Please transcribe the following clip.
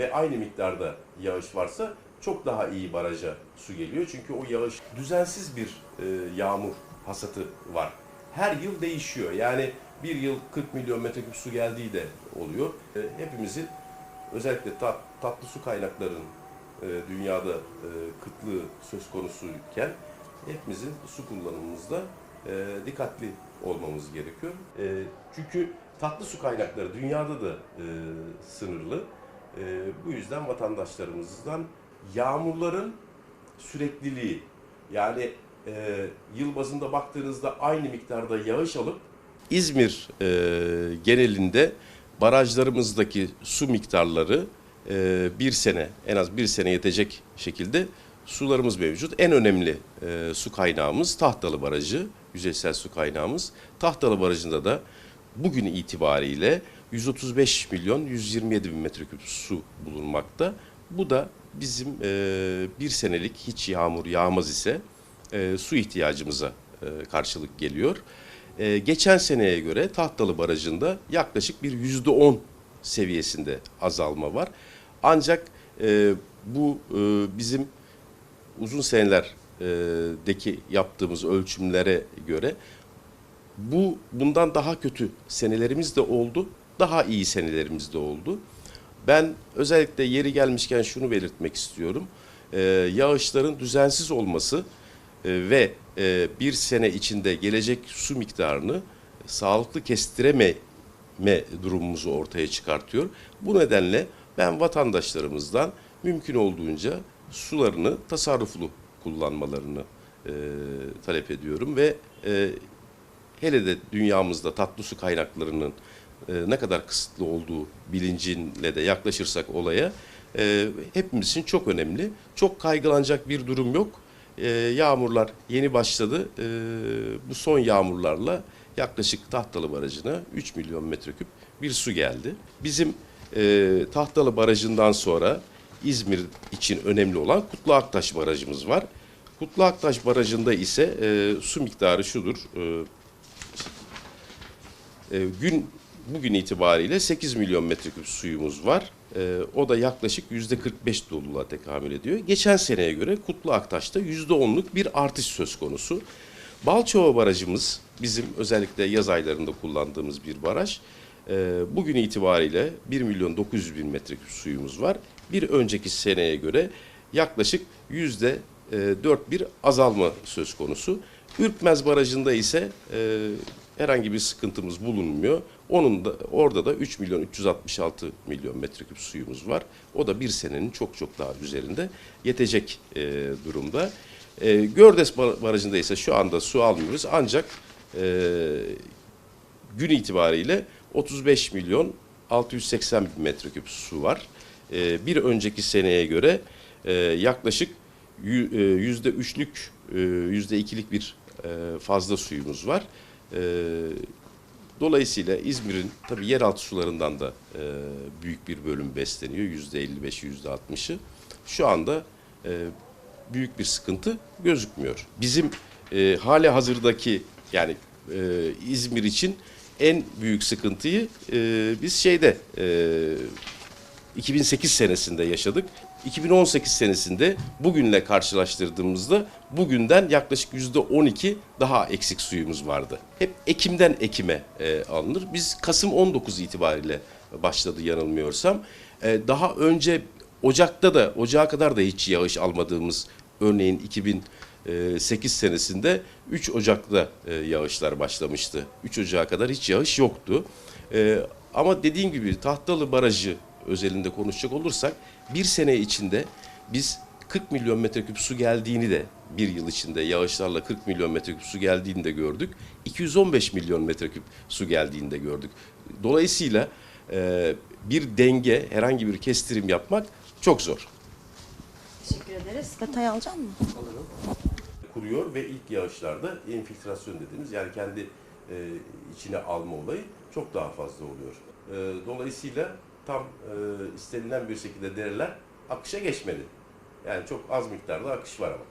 ve aynı miktarda yağış varsa çok daha iyi baraja su geliyor. Çünkü o yağış düzensiz bir e, yağmur hasatı var. Her yıl değişiyor. Yani bir yıl 40 milyon metreküp su geldiği de oluyor. E, hepimizin özellikle tat- tatlı su kaynaklarının e, dünyada e, kıtlığı söz konusuyken hepimizin su kullanımımızda e, dikkatli olmamız gerekiyor. E, çünkü tatlı su kaynakları dünyada da e, sınırlı. E, bu yüzden vatandaşlarımızdan yağmurların sürekliliği yani e, yıl bazında baktığınızda aynı miktarda yağış alıp İzmir e, genelinde barajlarımızdaki su miktarları e, bir sene en az bir sene yetecek şekilde sularımız mevcut. En önemli e, su kaynağımız Tahtalı Barajı, yüzeysel su kaynağımız. Tahtalı Barajı'nda da bugün itibariyle 135 milyon 127 bin metreküp su bulunmakta. Bu da bizim e, bir senelik hiç yağmur yağmaz ise e, su ihtiyacımıza e, karşılık geliyor. E, geçen seneye göre Tahtalı Barajı'nda yaklaşık bir yüzde on seviyesinde azalma var. Ancak e, bu e, bizim uzun senelerdeki yaptığımız ölçümlere göre bu bundan daha kötü senelerimiz de oldu, daha iyi senelerimiz de oldu. Ben özellikle yeri gelmişken şunu belirtmek istiyorum. Ee, yağışların düzensiz olması e, ve e, bir sene içinde gelecek su miktarını sağlıklı kestirememe durumumuzu ortaya çıkartıyor. Bu nedenle ben vatandaşlarımızdan mümkün olduğunca sularını tasarruflu kullanmalarını e, talep ediyorum ve e, hele de dünyamızda tatlı su kaynaklarının e, ne kadar kısıtlı olduğu bilincinle de yaklaşırsak olaya e, hepimiz için çok önemli. Çok kaygılanacak bir durum yok. E, yağmurlar yeni başladı. E, bu son yağmurlarla yaklaşık Tahtalı Barajı'na 3 milyon metreküp bir su geldi. Bizim Tahtalı Barajı'ndan sonra İzmir için önemli olan Kutlu Aktaş Barajımız var. Kutlu Aktaş Barajı'nda ise e, su miktarı şudur. E, gün bugün itibariyle 8 milyon metreküp suyumuz var. E, o da yaklaşık yüzde 45 doluluğa tekamül ediyor. Geçen seneye göre Kutlu Aktaş'ta yüzde 10'luk bir artış söz konusu. Balçova Barajımız bizim özellikle yaz aylarında kullandığımız bir baraj. E, bugün itibariyle 1 milyon 900 bin metreküp suyumuz var. Bir önceki seneye göre yaklaşık yüzde e, 4 bir azalma söz konusu. Ürkmez Barajı'nda ise e, herhangi bir sıkıntımız bulunmuyor. Onun da orada da 3 milyon 366 milyon metreküp suyumuz var. O da bir senenin çok çok daha üzerinde yetecek e, durumda. E, Gördes Bar- Barajı'nda ise şu anda su almıyoruz ancak e, gün itibariyle 35 milyon 680 bin metreküp su var. E, bir önceki seneye göre e, yaklaşık e, yüzde üçlük, e, yüzde ikilik bir e, fazla suyumuz var. E, Dolayısıyla İzmir'in tabii yeraltı sularından da e, büyük bir bölüm besleniyor. Yüzde 55'i, yüzde 60'ı. Şu anda büyük bir sıkıntı gözükmüyor. Bizim e, hali hazırdaki yani İzmir için en büyük sıkıntıyı biz şeyde 2008 senesinde yaşadık. 2018 senesinde bugünle karşılaştırdığımızda bugünden yaklaşık yüzde 12 daha eksik suyumuz vardı. Hep Ekim'den Ekim'e e, alınır. Biz Kasım 19 itibariyle başladı yanılmıyorsam. E, daha önce Ocak'ta da Ocağa kadar da hiç yağış almadığımız örneğin 2008 senesinde 3 Ocak'ta e, yağışlar başlamıştı. 3 Ocak'a kadar hiç yağış yoktu. E, ama dediğim gibi Tahtalı Barajı özelinde konuşacak olursak bir sene içinde biz 40 milyon metreküp su geldiğini de bir yıl içinde yağışlarla 40 milyon metreküp su geldiğini de gördük. 215 milyon metreküp su geldiğini de gördük. Dolayısıyla e, bir denge, herhangi bir kestirim yapmak çok zor. Teşekkür ederiz. Detay alacak mısın? kuruyor ve ilk yağışlarda infiltrasyon dediğimiz yani kendi e, içine alma olayı çok daha fazla oluyor. E, dolayısıyla tam e, istenilen bir şekilde dereler akışa geçmeli. Yani çok az miktarda akış var ama.